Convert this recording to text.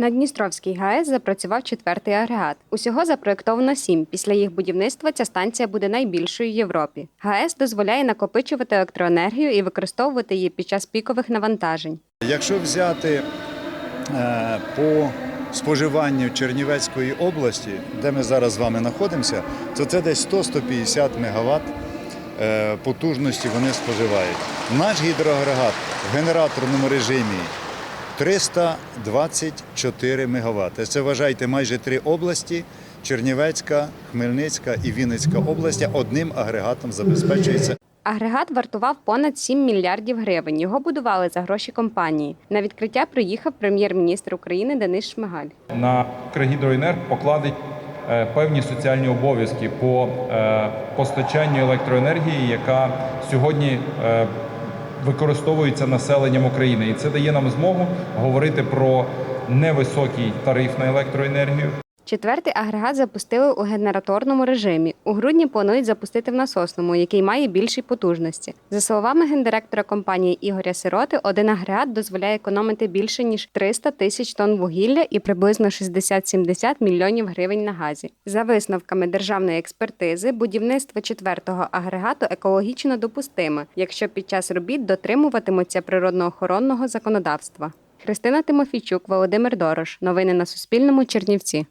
На Дністровській ГАЕС запрацював четвертий агрегат. Усього запроєктовано сім. Після їх будівництва ця станція буде найбільшою в Європі. ГАЕС дозволяє накопичувати електроенергію і використовувати її під час пікових навантажень. Якщо взяти е, по споживанню Чернівецької області, де ми зараз з вами знаходимося, то це десь 100-150 МВт е, потужності вони споживають. Наш гідроагрегат в генераторному режимі 324 МВт. Це вважайте майже три області. Чернівецька, Хмельницька і Вінницька області одним агрегатом забезпечується Агрегат вартував понад 7 мільярдів гривень. Його будували за гроші компанії. На відкриття приїхав прем'єр-міністр України Денис Шмигаль. на Укргідроенерго покладить е, певні соціальні обов'язки по е, постачанню електроенергії, яка сьогодні використовується населенням України. І це дає нам змогу говорити про невисокий тариф на електроенергію. Четвертий агрегат запустили у генераторному режимі. У грудні планують запустити в насосному, який має більші потужності. За словами гендиректора компанії Ігоря Сироти, один агрегат дозволяє економити більше ніж 300 тисяч тонн вугілля і приблизно 60-70 мільйонів гривень на газі. За висновками державної експертизи, будівництво четвертого агрегату екологічно допустиме, якщо під час робіт дотримуватимуться природоохоронного законодавства. Христина Тимофійчук, Володимир Дорош. Новини на Суспільному. Чернівці.